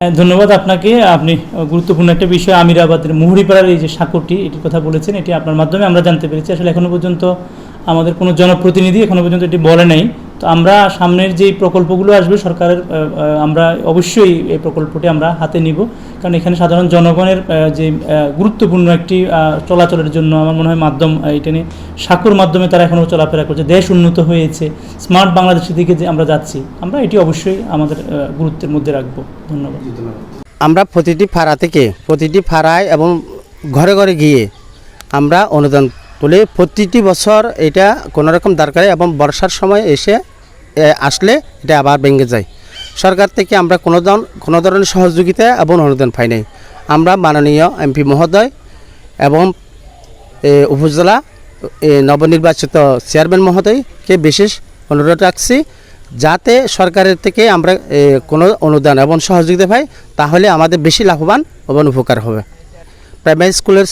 হ্যাঁ, ধন্যবাদ আপনাকে। আপনি গুরুত্বপূর্ণ একটা বিষয় আমিরাবাদের মুহুরিপাড়ার এই যে সাঁকোটি এটির কথা বলেছেন এটি আপনার মাধ্যমে আমরা জানতে পেরেছি। আসলে এখনও পর্যন্ত আমাদের কোনো জনপ্রতিনিধি এখনও পর্যন্ত এটি বলে নাই। তো আমরা সামনের যে প্রকল্পগুলো আসবে সরকারের আমরা অবশ্যই এই প্রকল্পটি আমরা হাতে নিব। কারণ এখানে সাধারণ জনগণের যে গুরুত্বপূর্ণ একটি চলাচলের জন্য আমার মনে হয় মাধ্যম এটা নিয়ে সাঁকুর মাধ্যমে তারা এখনও চলাফেরা করছে। দেশ উন্নত হয়েছে, স্মার্ট বাংলাদেশের দিকে যে আমরা যাচ্ছি, আমরা এটি অবশ্যই আমাদের গুরুত্বের মধ্যে রাখব। ধন্যবাদ। আমরা প্রতিটি ফাড়া থেকে প্রতিটি ফাড়ায় এবং ঘরে ঘরে গিয়ে আমরা অনুদান তুলে প্রতিটি বছর এটা কোনো রকম দরকারি এবং বর্ষার সময় এসে আসলে এটা আবার ভেঙে যায়। সরকার থেকে আমরা কোনো কোনো ধরনের সহযোগিতা এবং অনুদান পাই নাই। আমরা মাননীয় এমপি মহোদয় এবং উপজেলা নবনির্বাচিত চেয়ারম্যান মহোদয়কে বিশেষ অনুরোধ রাখছি যাতে সরকারের থেকে আমরা কোনো অনুদান এবং সহযোগিতা পাই, তাহলে আমাদের বেশি লাভবান এবং উপকার হবে। প্রাইমারি স্কুলের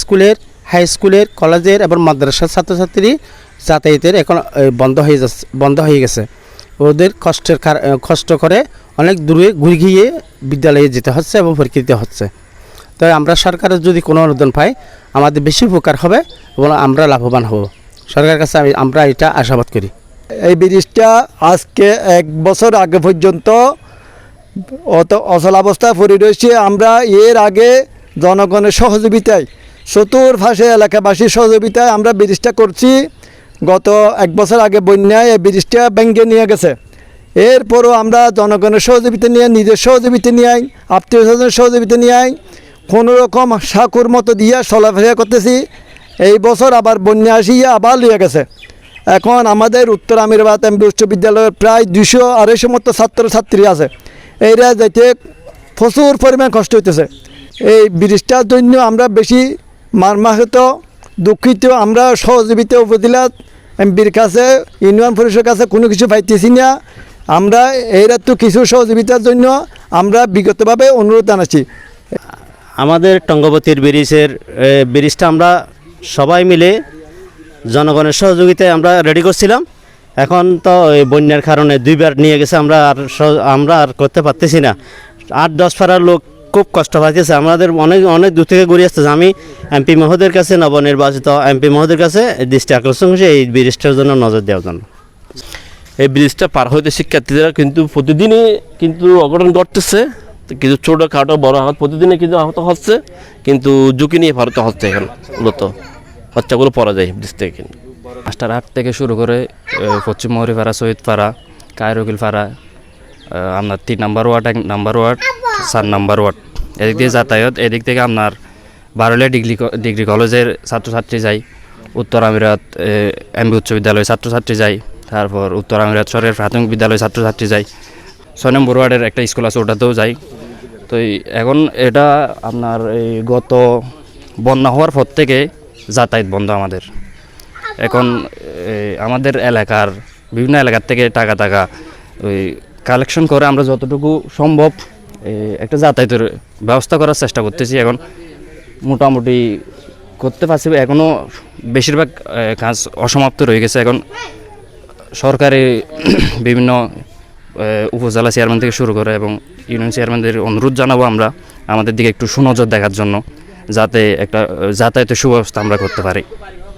স্কুলের হাই স্কুলের, কলেজের এবং মাদ্রাসার ছাত্রছাত্রী যাতায়াতের এখন বন্ধ হয়ে যাচ্ছে, বন্ধ হয়ে গেছে। ওদের কষ্টের কষ্ট করে অনেক দূরে ঘুরে গিয়ে বিদ্যালয়ে যেতে হচ্ছে এবং পরীক্ষা দিতে হচ্ছে। তাই আমরা সরকারের যদি কোনো অনুদান পাই, আমাদের বেশি উপকার হবে এবং আমরা লাভবান হব। সরকারের কাছে আমি, আমরা এটা আশাবাদ করি। এই ব্রিজটা আজকে এক বছর আগে পর্যন্ত অত অচলাবস্থায় পড়ে রয়েছে। আমরা এর আগে জনগণের সহযোগিতায় চতুর্পাশে এলাকাবাসীর সহযোগিতায় আমরা ব্রিজটা করছি। গত এক বছর আগে বন্যায় এই ব্রিজটা ভেঙে নিয়ে গেছে। এরপরও আমরা জনগণের সহযোগিতা নিয়ে, নিজের সহযোগিতা নিয়ে, আত্মীয় স্বজনের সহযোগিতা নিয়ে কোনো রকম সাকুর মতো দিয়ে চলাফেরা করতেছি। এই বছর আবার বন্যা আসিয়া আবার লিয়ে গেছে। এখন আমাদের উত্তর আমিরাবাদ এমবি উচ্চ বিদ্যালয়ের প্রায় দুশো আড়াইশো মতো ছাত্রছাত্রী আছে। এইরা যাইতে প্রচুর পরিমাণ কষ্ট হইতেছে। এই ব্রিজটার জন্য আমরা বেশি মারমাহত, দুঃখিত, আমরা সহযোগিতা উপজেলা এমপির কাছে, ইউনিয়ন পরিষদের কাছে কোনো কিছু পাইতেছি না। আমরা এইরা তো কিছু সহযোগিতার জন্য আমরা বিগতভাবে অনুরোধ জানাচ্ছি। আমাদের টঙ্গবতীর ব্রিজের ব্রিজটা আমরা সবাই মিলে জনগণের সহযোগিতায় আমরা রেডি করছিলাম। এখন তো এই বন্যার কারণে দুইবার নিয়ে গেছে, আমরা আর আমরা আর করতে পারতেছি না। আট, দশ পাড়ার লোক খুব কষ্ট পাইতেছে। আমাদের অনেক অনেক দূর থেকে ঘুরে আসতেছে। আমি এমপি মহোদয়ের কাছে নবনির্বাচিত এমপি মহোদয়ের কাছে দৃষ্টি আকর্ষণ করছি এই ব্রিজটার জন্য নজর দেওয়ার জন্য। এই ব্রিজটা পার হইতে শিক্ষার্থীরা কিন্তু প্রতিদিনই কিন্তু অঘটন ঘটতেছে। কিছু ছোটো খাটো বড় আহত প্রতিদিনই কিন্তু আহত হচ্ছে। কিন্তু ঝুঁকি নিয়ে ভারতে হচ্ছে এখন মূলত। বাচ্চাগুলো পড়া যায় ব্রিজ থেকে। কিন্তু মাস্টারহাট থেকে শুরু করে পশ্চিম মহরিপাড়া শহীদপাড়া কায়রকিলপাড়া এ, আপনার তিন নাম্বার ওয়ার্ড এক নাম্বার ওয়ার্ড চার নাম্বার ওয়ার্ড এদিক দিয়ে যাতায়াত, এদিক থেকে আপনার বারোলিয়া ডিগ্রি ডিগ্রি কলেজের ছাত্রছাত্রী যায়। উত্তর আমিরাত এমবি উচ্চ বিদ্যালয়ের ছাত্রছাত্রী যায়। তারপর উত্তর আমিরাত সরের প্রাথমিক বিদ্যালয়ের ছাত্রছাত্রী যায়। ছয় নম্বর ওয়ার্ডের একটা স্কুল আছে, ওটাতেও যাই তো এখন এটা আপনার এই গত বন্যা হওয়ার পর থেকে যাতায়াত বন্ধ আমাদের। এখন আমাদের এলাকার বিভিন্ন এলাকার থেকে টাকা টাকা ওই কালেকশন করে আমরা যতটুকু সম্ভব একটা যাতায়াতের ব্যবস্থা করার চেষ্টা করতেছি এখন। মোটামুটি করতে পারছি এখনও বেশিরভাগ কাজ অসমাপ্ত রয়ে গেছে। এখন সরকারি বিভিন্ন উপজেলা চেয়ারম্যান থেকে শুরু করে এবং ইউনিয়ন চেয়ারম্যানদের অনুরোধ জানাব আমরা আমাদের দিকে একটু সুনজর দেখার জন্য, যাতে একটা যাতায়াতের সুব্যবস্থা আমরা করতে পারি।